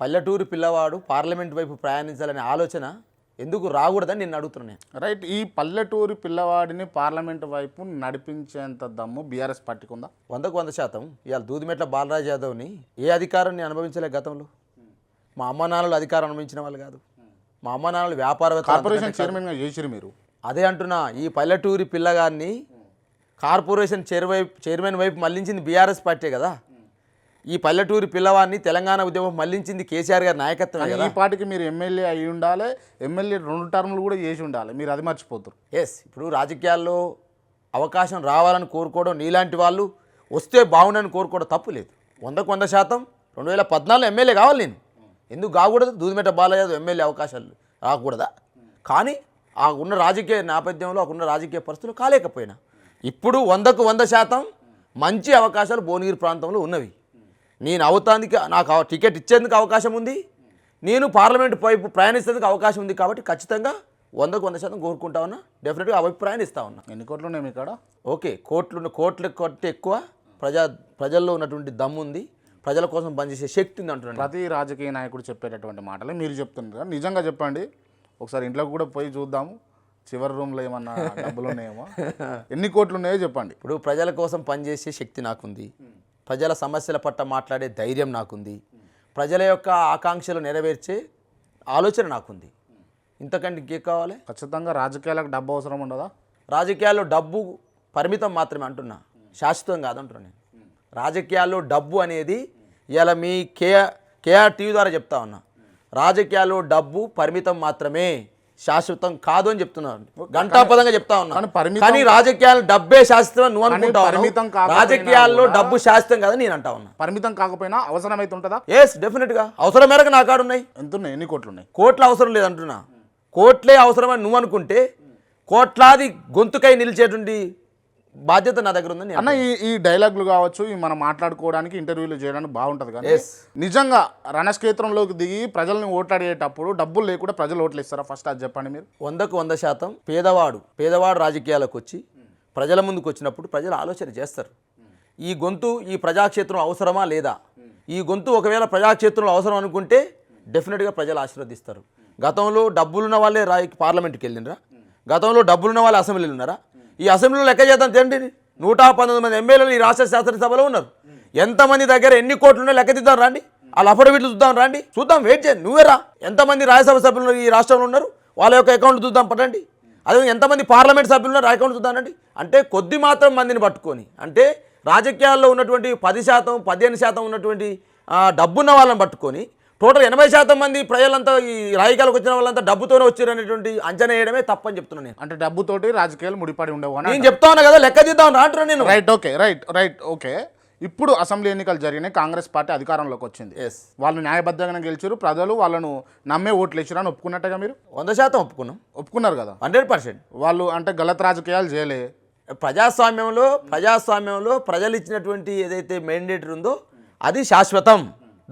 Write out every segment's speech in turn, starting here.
పల్లెటూరు పిల్లవాడు పార్లమెంట్ వైపు ప్రయాణించాలనే ఆలోచన ఎందుకు రాకూడదని నేను అడుగుతున్నాను నేను. రైట్ ఈ పల్లెటూరి పిల్లవాడిని పార్లమెంట్ వైపు నడిపించేంత దమ్ము బీఆర్ఎస్ పార్టీకి ఉందా? వందకు వంద శాతం. ఇవాళ దూదిమెట్ల బాలరాజ్ యాదవ్ని ఏ అధికారం నేను అనుభవించలే గతంలో? మా అమ్మ నాన్నలు అధికారం అనుభవించిన వాళ్ళు కాదు. మా అమ్మ నాన్నలు వ్యాపారవేత్తలు కార్పొరేషన్ చైర్మన్గా చేసిరు మీరు. అదే అంటున్నా ఈ పల్లెటూరి పిల్లగాన్ని కార్పొరేషన్ చైర్ వైపు చైర్మన్ వైపు మళ్ళించింది బీఆర్ఎస్ పార్టీ కదా. ఈ పల్లెటూరి పిల్లవాడిని తెలంగాణ ఉద్యమం మళ్ళించింది కేసీఆర్ గారి కదా ఈ పార్టీకి మీరు ఎమ్మెల్యే అయి ఉండాలి ఎమ్మెల్యే రెండు టర్ములు కూడా చేసి ఉండాలి. మీరు అది మర్చిపోతారు. ఎస్ ఇప్పుడు రాజకీయాల్లో అవకాశం రావాలని కోరుకోవడం నీలాంటి వాళ్ళు వస్తే బాగుండని కోరుకోవడం తప్పు లేదు. వందకు వంద శాతం రెండు వేల పద్నాలుగు ఎమ్మెల్యే కావాలి నేను. ఎందుకు కాకూడదు? దూదిమెట్ట బాలయ్య ఎమ్మెల్యే అవకాశాలు రాకూడదా? కానీ ఆ ఉన్న రాజకీయ నేపథ్యంలో ఆ ఉన్న రాజకీయ పరిస్థితులు కాలేకపోయినా. ఇప్పుడు వందకు వంద శాతం మంచి అవకాశాలు భువనగిరి ప్రాంతంలో ఉన్నవి. నేను అవుతానికి నాకు టికెట్ ఇచ్చేందుకు అవకాశం ఉంది. నేను పార్లమెంట్ వైపు ప్రయాణిస్తేందుకు అవకాశం ఉంది కాబట్టి ఖచ్చితంగా వందకు వంద శాతం కోరుకుంటా ఉన్నా. డెఫినెట్గా వైపు ప్రయాణిస్తా ఉన్నా. ఎన్ని కోట్లు ఉన్నాయి మీ కాడ? ఓకే కోట్లు కోట్ల కంటే ఎక్కువ ప్రజా ప్రజల్లో ఉన్నటువంటి దమ్ము ఉంది. ప్రజల కోసం పనిచేసే శక్తి ఉంది అంటున్నాను ప్రతి రాజకీయ నాయకుడు చెప్పేటటువంటి మాటలే మీరు చెప్తున్నారు నిజంగా చెప్పండి. ఒకసారి ఇంట్లోకి కూడా పోయి చూద్దాము. చివరి రూమ్లో ఏమన్నా డబ్బులు ఉన్నాయేమో. ఎన్ని కోట్లు ఉన్నాయో చెప్పండి. ఇప్పుడు ప్రజల కోసం పనిచేసే శక్తి నాకుంది. ప్రజల సమస్యల పట్ల మాట్లాడే ధైర్యం నాకుంది. ప్రజల యొక్క ఆకాంక్షలు నెరవేర్చే ఆలోచన నాకుంది. ఇంతకంటే ఇంకేం కావాలి? ఖచ్చితంగా రాజకీయాలకు డబ్బు అవసరం ఉండదా? రాజకీయాల్లో డబ్బు పరిమితం మాత్రమే అంటున్నా. శాశ్వతం కాదంటున్నా నేను. రాజకీయాల్లో డబ్బు అనేది ఇలా మీ కేఆర్ కేఆర్ టీవీ ద్వారా చెప్తా ఉన్నా. రాజకీయాల్లో డబ్బు పరిమితం మాత్రమే శాశ్వతం కాదు అని చెప్తున్నాను గంటాపదంగా చెప్తా ఉన్నా. కానీ పరిమితం- కానీ రాజకీయాలు డబ్బే శాశ్వతం అని నువ్వు అనుకుంటావు పరిమితం రాజకీయాల్లో డబ్బు శాశ్వతం కాదని నేను అంటా ఉన్నా. పరిమితం కాకపోయినా అవసరమైతే ఉంటుందా? ఎస్ డెఫినెట్గా అవసరం మేరకు నా కాడ ఉన్నాయి. ఎంత ఉన్నాయి ఎన్ని కోట్లు ఉన్నాయి? కోట్ల అవసరం లేదంటున్నా కోట్లే అవసరమని నువ్వు అనుకుంటే కోట్లాది గొంతుకై నిలిచేటువంటి బాధ్యత నా దగ్గర ఉందని నేను అన్న ఈ ఈ డైలాగులు కావచ్చు ఈ మనం మాట్లాడుకోవడానికి ఇంటర్వ్యూలు చేయడానికి బాగుంటుంది కానీ. నిజంగా రణక్షేత్రంలోకి దిగి ప్రజల్ని ఓట్లాడేటప్పుడు డబ్బులు లేకుండా ప్రజలు ఓట్లు ఇస్తారా? ఫస్ట్ అది చెప్పండి మీరు. వందకు వంద శాతం పేదవాడు పేదవాడు రాజకీయాలకు వచ్చి ప్రజల ముందుకు వచ్చినప్పుడు ప్రజలు ఆలోచన చేస్తారు. ఈ గొంతు ఈ ప్రజాక్షేత్రం అవసరమా లేదా? ఈ గొంతు ఒకవేళ ప్రజాక్షేత్రంలో అవసరం అనుకుంటే డెఫినెట్గా ప్రజలు ఆశీర్వదిస్తారు. గతంలో డబ్బులున్న వాళ్ళే రా పార్లమెంట్కి వెళ్ళినరా గతంలో డబ్బులున్న వాళ్ళు అసెంబ్లీలు ఉన్నారా? ఈ అసెంబ్లీలో లెక్క చేద్దాం తిండి నూట పంతొమ్మిది మంది ఎమ్మెల్యేలు ఈ రాష్ట్ర శాసనసభలో ఉన్నారు. ఎంతమంది దగ్గర ఎన్ని కోట్లు ఉన్నాయో లెక్క తీద్దాం రండి. వాళ్ళ అఫిడవిట్లు చూద్దాం రండి. చూద్దాం వెయిట్ చేయండి. నువ్వేరా? ఎంతమంది రాజ్యసభ సభ్యులు ఈ రాష్ట్రంలో ఉన్నారు? వాళ్ళ యొక్క అకౌంట్ చూద్దాం పట్టండి అదే ఎంతమంది పార్లమెంట్ సభ్యులు ఉన్నారు? అకౌంట్ చూద్దానండి అంటే కొద్ది మాత్రం మందిని పట్టుకొని అంటే రాజకీయాల్లో ఉన్నటువంటి పది శాతం పదిహేను శాతం ఉన్నటువంటి డబ్బున్న వాళ్ళని పట్టుకొని టోటల్ ఎనభై శాతం మంది ప్రజలంతా ఈ రాజకీయాలకు వచ్చిన వాళ్ళంతా డబ్బుతోనే వచ్చారు అనేటువంటి అంచనా వేయడమే తప్పని చెప్తున్నాను నేను. అంటే డబ్బుతోటి రాజకీయాలు ముడిపడి ఉండవు నేను చెప్తా ఉన్నా కదా లెక్క తీద్దాం రా అంటున్నాను నేను. Right okay right right okay ఇప్పుడు అసెంబ్లీ ఎన్నికలు జరిగినాయి కాంగ్రెస్ పార్టీ అధికారంలోకి వచ్చింది. ఎస్ వాళ్ళు న్యాయబద్ధంగా గెలిచారు ప్రజలు వాళ్ళను నమ్మే ఓట్లు వేసారు అని ఒప్పుకున్నట్టుగా మీరు? వంద శాతం ఒప్పుకున్నాం. ఒప్పుకున్నారు కదా? Hundred percent. వాళ్ళు అంటే గలత్ రాజకీయాలు చేయలే. ప్రజాస్వామ్యంలో ప్రజాస్వామ్యంలో ప్రజలు ఇచ్చినటువంటి ఏదైతే మ్యాండేటరీ ఉందో అది శాశ్వతం.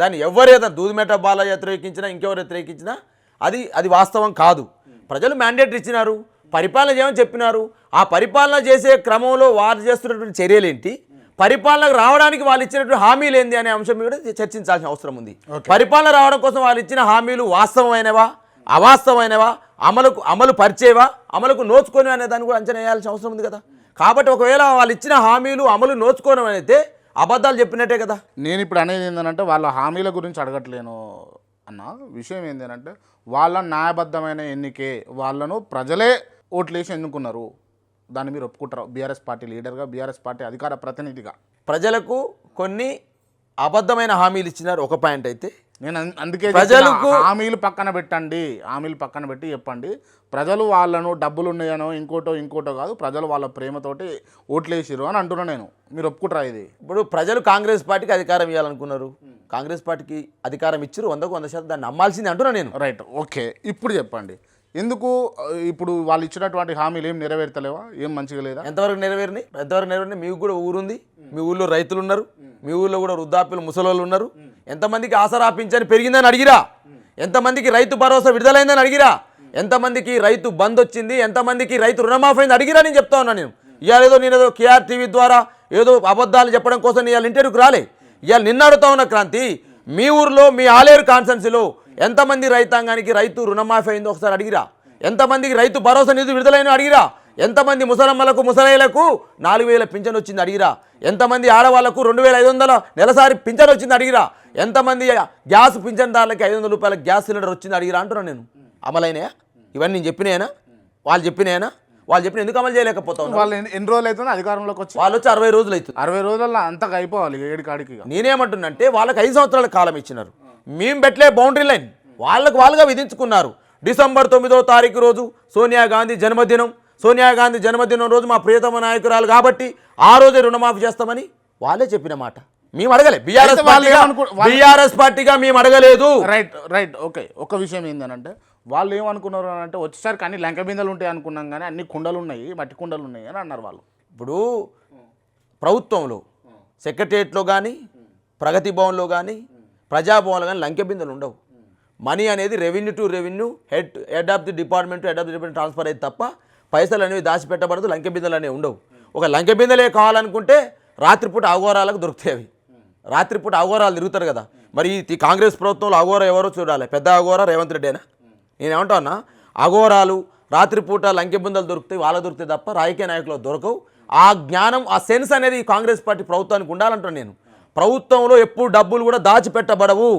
దాన్ని ఎవరు ఏదైనా దూదిమేట బాల వ్యతిరేకించినా ఇంకెవరు వ్యతిరేకించినా అది అది వాస్తవం కాదు. ప్రజలు మ్యాండేటరీ ఇచ్చినారు పరిపాలన చేయమని చెప్పినారు. ఆ పరిపాలన చేసే క్రమంలో వారు చేస్తున్నటువంటి చర్యలు ఏంటి పరిపాలనకు రావడానికి వాళ్ళు ఇచ్చినటువంటి హామీలు ఏంది అనే అంశం మీద చర్చించాల్సిన అవసరం ఉంది. పరిపాలన రావడం కోసం వాళ్ళు ఇచ్చిన హామీలు వాస్తవమైనవా? అవాస్తవమైనవా? అమలుకు అమలు పరిచేవా? అమలుకు నోచుకొని అనే దాన్ని కూడా అంచనా వేయాల్సిన అవసరం ఉంది కదా. కాబట్టి ఒకవేళ వాళ్ళు ఇచ్చిన హామీలు అమలు నోచుకోవడం అయితే అబద్ధాలు చెప్పినట్టే కదా. నేను ఇప్పుడు అనేది ఏంటంటే వాళ్ళ హామీల గురించి అడగట్లేను అన్న. విషయం ఏంటంటే వాళ్ళ న్యాయబద్ధమైన ఎన్నికే వాళ్ళను ప్రజలే ఓట్లేసి ఎన్నుకున్నారు. దాన్ని మీరు ఒప్పుకుంటారు? బీఆర్ఎస్ పార్టీ లీడర్గా బీఆర్ఎస్ పార్టీ అధికార ప్రతినిధిగా. ప్రజలకు కొన్ని అబద్ధమైన హామీలు ఇచ్చినారు ఒక పాయింట్ అయితే. నేను అందుకే ప్రజలకు- హామీలు పక్కన పెట్టండి హామీలు పక్కన పెట్టి చెప్పండి. ప్రజలు వాళ్ళను డబ్బులు ఉన్నాయనో ఇంకోటో ఇంకోటో కాదు ప్రజలు వాళ్ళ ప్రేమతోటి ఓట్లేసిరు అని అంటున్నా నేను. మీరు ఒప్పుకుంటారా ఇది? ఇప్పుడు ప్రజలు కాంగ్రెస్ పార్టీకి అధికారం ఇవ్వాలనుకున్నారు కాంగ్రెస్ పార్టీకి అధికారం ఇచ్చారు వందకు వంద శాతం దాన్ని నమ్మాల్సింది అంటున్నా నేను. Right okay. ఇప్పుడు చెప్పండి. ఎందుకు ఇప్పుడు వాళ్ళు ఇచ్చినటువంటి హామీలు ఏం నెరవేర్తలేవా? ఏం మంచిగా లేదా? ఎంతవరకు నెరవేరినాయి? ఎంతవరకు నెరవేరినాయి? మీకు కూడా ఊరుంది. మీ ఊళ్ళో రైతులు ఉన్నారు మీ ఊళ్ళో కూడా వృద్ధాప్యులు ముసలోళ్ళు ఉన్నారు ఎంతమందికి ఆసరాపించని పెరిగిందని అడిగిరా? ఎంతమందికి రైతు భరోసా విడుదలైందని అడిగిరా? ఎంతమందికి రైతు బంద్ వచ్చింది? ఎంతమందికి రైతు రుణమాఫీ అడిగిరా నేను చెప్తా ఉన్నాను నేను. ఇవాళ ఏదో నేను ఏదో కేఆర్ టీవీ ద్వారా ఏదో అబద్ధాలు చెప్పడం కోసం ఇవాళ ఇంటర్వ్యూకి రాలే. ఇవాళ నిన్న అడుగుతా ఉన్న క్రాంతి మీ ఊర్లో మీ ఆలేరు కాన్సెన్సీలో ఎంతమంది రైతాంగానికి రైతు రుణమాఫీ అయిందో ఒకసారి అడిగిరా. ఎంతమందికి రైతు భరోసా నిధి విడుదలైన అడిగిరా. ఎంతమంది ముసలమ్మలకు ముసలయ్యలకు నాలుగు వేల పింఛన్ వచ్చింది అడిగిరా. ఎంతమంది ఆడవాళ్ళకు రెండు వేల ఐదు వందల నెలసారి పింఛన్ వచ్చింది అడిగిరా. ఎంతమంది గ్యాస్ పింఛన్దారులకి ఐదు వందల రూపాయల గ్యాస్ సిలిండర్ వచ్చింది అడిగిరా అంటున్నాను నేను. అమలైనయా? ఇవన్నీ నేను చెప్పినాయనా? వాళ్ళు చెప్పినాయనా? వాళ్ళు చెప్పిన ఎందుకు అమలు చేయలేకపోతావు వాళ్ళు ఎన్ని- రోజులు అవుతుంది అధికారంలోకి వచ్చి? వాళ్ళు వచ్చి అరవై రోజులు అవుతుంది. అరవై రోజుల్లో అంతగా అయిపోవాలి ఏడు కాడికి. నేనేమంటున్నంటే వాళ్ళకి ఐదు సంవత్సరాల కాలం ఇచ్చినారు. మేము పెట్టలే బౌండరీ లైన్. వాళ్ళకు వాళ్ళుగా విధించుకున్నారు. డిసెంబర్ తొమ్మిదో తారీఖు రోజు సోనియా గాంధీ జన్మదినం. సోనియా గాంధీ జన్మదినం రోజు మా ప్రియతమ నాయకురాలు కాబట్టి ఆ రోజే రుణమాఫీ చేస్తామని వాళ్ళే చెప్పిన మాట. మేము అడగలే. బీఆర్ఎస్ పార్టీగా బీఆర్ఎస్ పార్టీగా మేము అడగలేదు. Right right. ఓకే. ఒక విషయం ఏంటంటే వాళ్ళు ఏమనుకున్నారు అని అంటే వచ్చేసరికి అన్ని లంక బిందెలు ఉంటాయి అనుకున్నాం కానీ అన్ని కుండలు ఉన్నాయి మట్టి కుండలు ఉన్నాయి అని అన్నారు వాళ్ళు. ఇప్పుడు ప్రభుత్వంలో సెక్రటరియట్లో కానీ ప్రగతి భవన్లో కానీ ప్రజాభవన్లో కానీ లంకె బిందెలు ఉండవు. మనీ అనేది revenue to revenue head head of the department head of the department transfer అయితే తప్ప పైసలు అనేవి దాచిపెట్టబడదు లంకె బిందెలు అనేవి ఉండవు. ఒక లంకె బిందెలే కావాలనుకుంటే రాత్రిపూట అఘోరాలకు దొరుకుతాయి అవి. రాత్రిపూట అఘోరాలు తిరుగుతారు కదా. మరి ఈ కాంగ్రెస్ ప్రభుత్వంలో అఘోర ఎవరో చూడాలి. పెద్ద అఘోర రేవంత్ రెడ్డేనా? నేనేమంటా ఉన్నా అఘోరాలు రాత్రిపూట లంకె బిందెలు దొరుకుతాయి వాళ్ళ దొరుకుతాయి తప్ప రాజకీయ నాయకులు దొరకవు. ఆ జ్ఞానం ఆ సెన్స్ అనేది ఈ కాంగ్రెస్ పార్టీ ప్రభుత్వానికి ఉండాలంటాను నేను. ప్రభుత్వంలో ఎప్పుడు డబ్బులు కూడా దాచిపెట్టబడవు.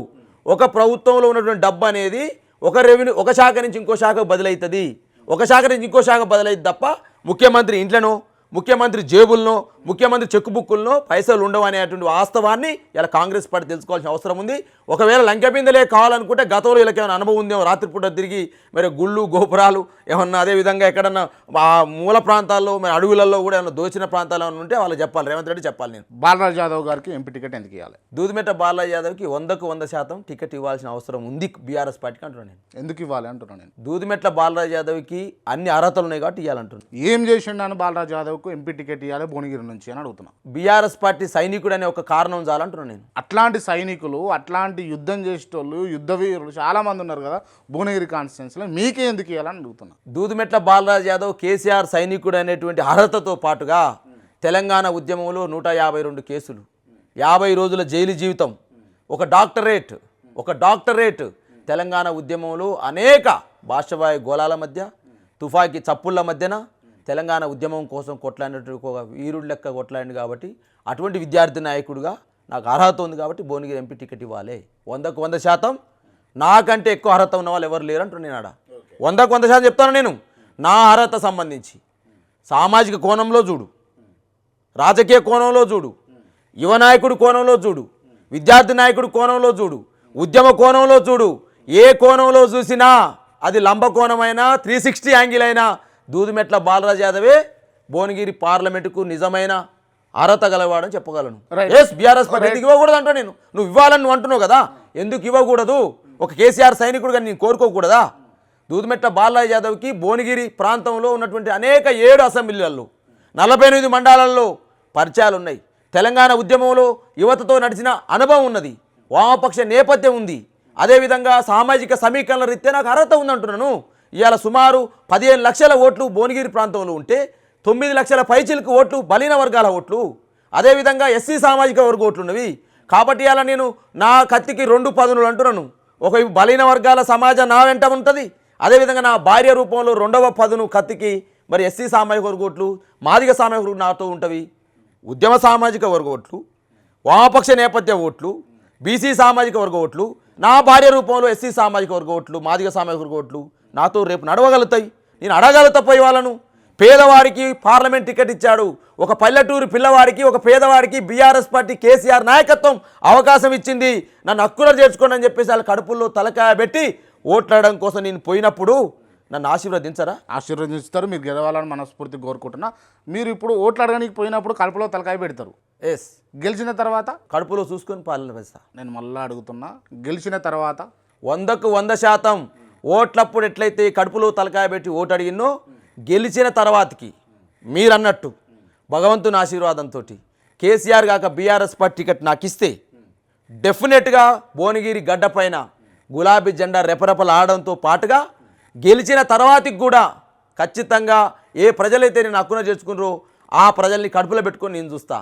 ఒక ప్రభుత్వంలో ఉన్నటువంటి డబ్బు అనేది ఒక రెవెన్యూ ఒక శాఖ నుంచి ఇంకో శాఖకు బదిలవుతుంది ఒక శాఖ నుంచి ఇంకో శాఖ బదిలైతుంది తప్ప ముఖ్యమంత్రి ఇంట్లోనో ముఖ్యమంత్రి జేబుల్లో ముఖ్యమంత్రి చెక్ బుక్కుల్లో పైసలు ఉండవు అనేటువంటి వాస్తవాన్ని ఇలా కాంగ్రెస్ పార్టీ తెలుసుకోవాల్సిన అవసరం ఉంది. ఒకవేళ లంకెబిందలే కావాలనుకుంటే గతంలో వీళ్ళకి ఏమైనా అనుభవం ఉందేమో? రాత్రిపూట తిరిగి మరి గుళ్ళు గోపురాలు ఏమన్నా అదే విధంగా ఎక్కడన్నా ఆ మూల ప్రాంతాల్లో మరి అడవులలో కూడా ఏమన్నా దోచిన ప్రాంతాలు ఏమైనా ఉంటే వాళ్ళు చెప్పాలి. రేవంత్ రెడ్డి చెప్పాలి నేను. బాలరాజ్ యాదవ్ గారికి ఎంపీ టికెట్ ఎందుకు ఇవ్వాలి? దూదిమెట్ట బాలయ్య యాదవ్కి వందకు వంద శాతం టికెట్ ఇవ్వాల్సిన అవసరం ఉంది బీఆర్ఎస్ పార్టీకి అంటున్నాను నేను. ఎందుకు ఇవ్వాలి అంటున్నాను నేను? దూదిమెట్ల బాలరాజ్ యాదవ్కి అన్ని అర్హతలు ఉన్నాయి కాబట్టి ఇవ్వాలంటున్నాను ఏం చేసిండని బాలరాజ్ యాదవ్కు ఎంపీ టికెట్ ఇవ్వాలి భువనగిరి నుంచి అని అడుగుతున్నా. బీఆర్ఎస్ పార్టీ సైనికుడు అనే ఒక కారణం చాలంటున్నాను నేను. అట్లాంటి సైనికులు అట్లాంటి యుద్ధం చేసేటోళ్ళు యుద్ధ వీరులు చాలా మంది ఉన్నారు కదా భువనగిరి కాన్స్టిట్యున్సీలో మీకే ఎందుకు ఇవ్వాలని అడుగుతున్నా. దూదిమెట్ల బాలరాజ్ యాదవ్ కేసీఆర్ సైనికుడు అనేటువంటి అర్హతతో పాటుగా తెలంగాణ ఉద్యమంలో నూట యాభై రెండు కేసులు యాభై రోజుల జైలు జీవితం ఒక డాక్టరేట్ ఒక డాక్టరేట్ తెలంగాణ ఉద్యమంలో అనేక భాషవాయి గోళాల మధ్య తుఫాకీ చప్పుళ్ళ మధ్యన తెలంగాణ ఉద్యమం కోసం కొట్లాడినటువంటి ఒక వీరుడు లెక్క కొట్లాడింది కాబట్టి అటువంటి విద్యార్థి నాయకుడిగా నాకు అర్హత ఉంది కాబట్టి భువనగిరి ఎంపీ టికెట్ ఇవ్వాలి. వందకు వంద శాతం నాకంటే ఎక్కువ అర్హత ఉన్న వాళ్ళు ఎవరు లేరు అంటున్నాను నేను ఆడ. వందకు వంద శాతం చెప్తాను నేను. నా అర్హత సంబంధించి. సామాజిక కోణంలో చూడు. రాజకీయ కోణంలో చూడు. యువ నాయకుడు కోణంలో చూడు. విద్యార్థి నాయకుడు కోణంలో చూడు. ఉద్యమ కోణంలో చూడు. ఏ కోణంలో చూసినా అది లంబ కోణమైనా త్రీ సిక్స్టీ యాంగిల్ అయినా దూదిమెట్ల బాలరాజ్ యాదవే భువనగిరి పార్లమెంటుకు నిజమైన అర్హత గలవాడని చెప్పగలను. ఎస్ బీఆర్ఎస్ పార్టీ ఇవ్వకూడదు అంటా నేను. నువ్వు ఇవ్వాలని నువ్వు అంటున్నావు కదా. ఎందుకు ఇవ్వకూడదు? ఒక కేసీఆర్ సైనికుడుగా నేను కోరుకోకూడదా? దూదిమెట్ల బాలరాజ్ యాదవ్కి భువనగిరి ప్రాంతంలో ఉన్నటువంటి అనేక ఏడు అసెంబ్లీలలో నలభై ఎనిమిది మండలాల్లో పరిచయాలు ఉన్నాయి. తెలంగాణ ఉద్యమంలో యువతతో నడిచిన అనుభవం ఉన్నది. వామపక్ష నేపథ్యం ఉంది. అదేవిధంగా సామాజిక సమీకరణ రీత్యా నాకు అర్హత ఉందంటున్నాను. ఇవాళ సుమారు పదిహేను లక్షల ఓట్లు భువనగిరి ప్రాంతంలో ఉంటే తొమ్మిది లక్షల పైచిలకు ఓట్లు బలీన వర్గాల ఓట్లు అదేవిధంగా ఎస్సీ సామాజిక వర్గ ఓట్లు ఉన్నవి కాబట్టి ఇలా నేను నా కత్తికి రెండు పదునులు అంటున్నాను. ఒకవైపు బలీన వర్గాల సమాజం నా వెంట ఉంటుంది అదేవిధంగా నా భార్య రూపంలో రెండవ పదును కత్తికి మరి ఎస్సీ సామాజిక వర్గ ఓట్లు మాదిగ సామాజిక వర్గం నాతో ఉంటవి. ఉద్యమ సామాజిక వర్గ ఓట్లు వామపక్ష నేపథ్య ఓట్లు బీసీ సామాజిక వర్గ ఓట్లు నా భార్య రూపంలో ఎస్సీ సామాజిక వర్గ ఓట్లు మాదిగ సామాజిక వర్గ ఓట్లు నాతో రేపు నడవగలుగుతాయి. నేను అడగలుగుతా పోయి వాళ్ళను పేదవాడికి పార్లమెంట్ టికెట్ ఇచ్చాడు. ఒక పల్లెటూరు పిల్లవాడికి ఒక పేదవాడికి బీఆర్ఎస్ పార్టీ కేసీఆర్ నాయకత్వం అవకాశం ఇచ్చింది. నన్ను హక్కున చేర్చుకోండి అని చెప్పేసి వాళ్ళ కడుపుల్లో తలకాయ పెట్టి ఓట్లాడడం కోసం నేను పోయినప్పుడు నన్ను ఆశీర్వదించరా? ఆశీర్వదిస్తారు. మీరు గెలవాలని మనస్ఫూర్తి కోరుకుంటున్నా. మీరు ఇప్పుడు ఓట్లు అడగడానికి పోయినప్పుడు కడుపులో తలకాయ పెడతారు. ఎస్ గెలిచిన తర్వాత? కడుపులో చూసుకొని పాలన వేస్తా నేను మళ్ళీ అడుగుతున్నా. గెలిచిన తర్వాత? వందకు వంద శాతం ఓట్లప్పుడు ఎట్లయితే కడుపులో తలకాయ పెట్టి ఓటు అడిగినో గెలిచిన తర్వాతకి మీరన్నట్టు భగవంతుని ఆశీర్వాదంతో కేసీఆర్ కాక బీఆర్ఎస్ పార్టీ టికెట్ నాకు ఇస్తే డెఫినెట్గా భువనగిరి గడ్డ పైన గులాబీ జెండా రెపరెపలాడడంతో పాటుగా గెలిచిన తర్వాతకి కూడా ఖచ్చితంగా ఏ ప్రజలైతే నేను హక్కున చేర్చుకున్నారో ఆ ప్రజల్ని కడుపులో పెట్టుకొని నేను చూస్తా.